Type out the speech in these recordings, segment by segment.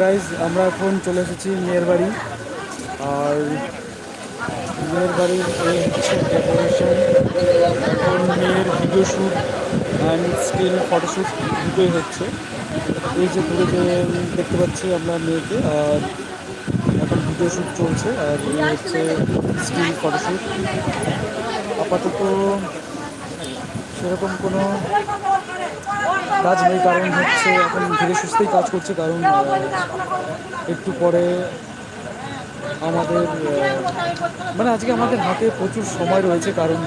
Guys আমরা এখন চলে এসেছি মেয়ের বাড়ি। আর মেয়ের বাড়ির এই হচ্ছে ডেকোরেশন এখন মেয়ের video shoot and still photoshoot দুটোই হচ্ছে। এই যে দূরে যে দেখতে পাচ্ছি আমরা মেয়েকে, আর এখন ভিডিও শ্যুট চলছে, আর এই হচ্ছে স্টিল ফটোশ্যুট আপাতত সেরকম কোনো কাজ নেই, কারণ হচ্ছে এখন ধীরে সুস্থেই কাজ করছে, কারণ একটু পরে আমাদের মানে আজকে আমাদের হাতে প্রচুর সময় রয়েছে, কারণ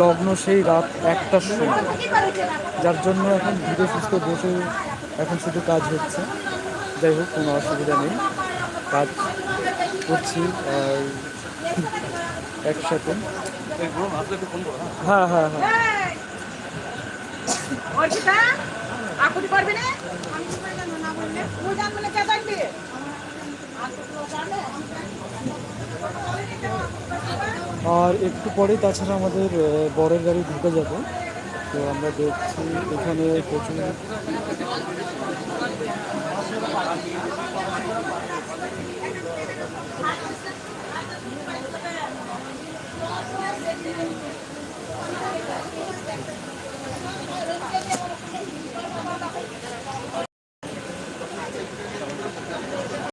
লগ্ন সেই রাত একটার সময়। যার জন্য এখন ধীরে সুস্থ বসে এখন শুধু কাজ হচ্ছে। যাই হোক, কোনো অসুবিধা নেই। কাজ করছি একসাথে। হ্যাঁ হ্যাঁ হ্যাঁ। না? আর একটু পরেই তাছাড়া আমাদের বরের গাড়ি ঢুকে যাবে। তো আমরা দেখছি এখানে প্রচুর